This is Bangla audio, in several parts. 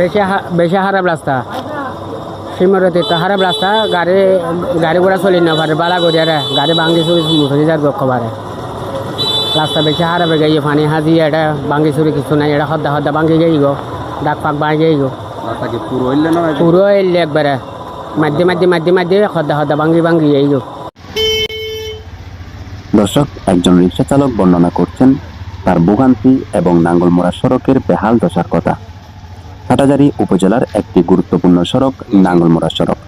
বেশি বেশি খারাপ রাস্তা। সীমারতি তো খারাপ রাস্তা গাড়ি গাড়ি ঘোড়া চলি না পারে বালা রে গাড়ি ভাঙ্গি চুরি মুঠি যার গক্ষ পারে। রাস্তা বেশি খারাপ হয়ে গিয়ে পানি হাজি এটা ভাঙ্গি চুরি কিছু নাই এটা হদ্দা হদ্দা ভাঙ্গি যাই গো ডাক পাক ভাঙি যাই গো। পুরো হইলে না পুরো এলে একবারে। মাধ্যে মাধ্যে মাধ্যে মাধ্যে হদ্দা হদ্দা ভাঙ্গি ভাঙ্গি যাই গো। দর্শক একজন রিক্সা চালক বর্ণনা করছেন তার ভোগান্তি এবং নাঙ্গলমোড়া সড়কের বেহাল দশার কথা। হাটাজারি উপজেলার একটি গুরুত্বপূর্ণ সড়ক, নাঙ্গলমোড়া সড়ক।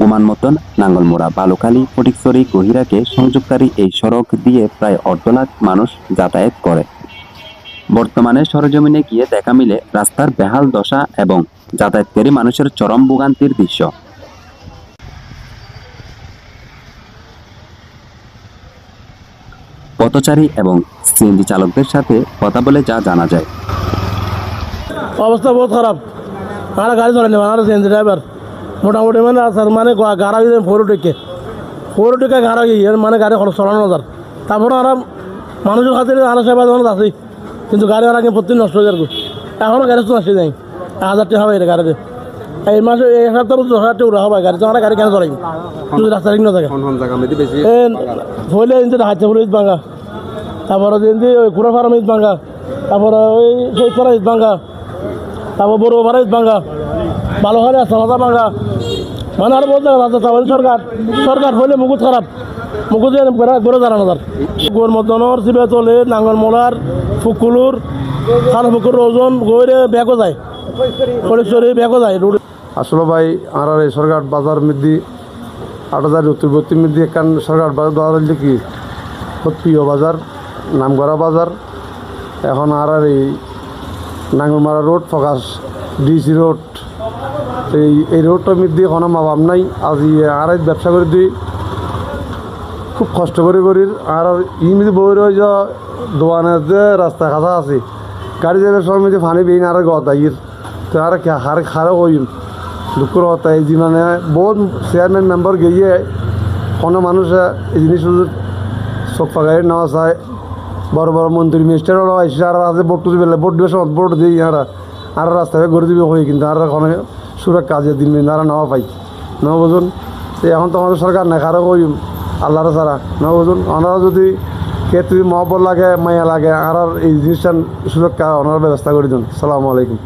গুমান মতন নাঙ্গলমোড়া বালুকালী ফটিকছড়ি গহিরাকে সংযোগকারী এই সড়ক দিয়ে প্রায় অর্ধ লাখ মানুষ যাতায়াত করে। বর্তমানে সরজমিনে গিয়ে দেখা মিলে রাস্তার বেহাল দশা এবং যাতায়াতকারী মানুষের চরম ভোগান্তির দৃশ্য। পথচারী এবং সিএনজি চালকদের সাথে কথা বলে যা জানা যায়। অবস্থা বহুত খারাপ। আর গাড়ি চলে নেবে সিএনজি ড্রাইভার মোটামুটি মানে স্যার মানে গাড়া দিয়ে ফোর টিকে ফোর টিকে গাড়া গিয়ে মানে গাড়ি খরচ চলানো যার। তারপরে আর মানুষের খাতিরে আরও সেবা ধরনের আছে কিন্তু গাড়ি আর প্রতি নষ্ট হয়ে যাবে। এখনও গাড়ি তো আসে যাই এক হাজার টাকা হবে এটা গাড়িতে। এই মাসে এই সপ্তাহ দশ হাজার টাকা হবে গাড়ি আমরা গাড়ি কেন চলাই যদি রাস্তা ঠিক না থাকে। হইলে ইন্দি হাতে ফুলে ইট ভাঙা। তারপরে ইন্দি ওই কুড়া ফার্ম ইট ভাঙা। তারপরে ওই সৈতপাড়া ইট ভাঙা। তারপর বড় ভাড়া ইট ভাঙা ভালো হলে সালাদা ভাঙা মানে আর বলতে আছে সরকার। সরকার হইলে মুকুট খারাপ। মুকুট গড়ে দাঁড়ানো তার গোর মদনের শিবে চলে, নাঙ্গল মোলার, ফুকুলুর, খানা ফুকুর ওজন গইরে ব্যাগও যায়। ব্যাগও যায়, রোড। আসলে ভাই, আর এই সরকার বাজার মধ্যে আট হাজার উত্তরবর্তী মধ্যে এখান সরকার বাজার হইলে কি? প্রিয় বাজার, নামগড়া বাজার। এখন আর এই নাঙ্গলমারা রোড, ফকাস ডিসি রোড। এই এই রোডটার মধ্যে কোনো মাবাম নাই। আজি আর ব্যবসা করে দিই। খুব কষ্ট করে করি। আর ই মধ্যে বই রয়ে যা যে রাস্তা কাছা আছে। গাড়ি যাবে সময় মধ্যে ফানি বেইন আর গদাইর তো আর হার খারো কইম। কথা এই যে মানে বহুত চেয়ারম্যান মেম্বার গিয়ে কোনো মানুষে এই জিনিস সোফা গাড়ি নেওয়া চায়। বড় বড় মন্ত্রী মিনিস্টারও আসছে আর আছে ভোট দিবে ভোট দিবে সময় ভোট দিই আর আর রাস্তায় গড়ে দিবে হয়ে কিন্তু আর এখন সুরা কাজে দিন আর নেওয়া পাই। নেওয়া বুঝুন এখন তো আমাদের সরকার নেখারও কই আল্লাহর ছাড়া নেওয়া বুঝুন ওনারা যদি কে তুমি মহব্বর লাগে, মায়া লাগে, আর এই জিনিসটা সুরক্ষা, ওনারা ব্যবস্থা করে দিন। সালামু আলাইকুম।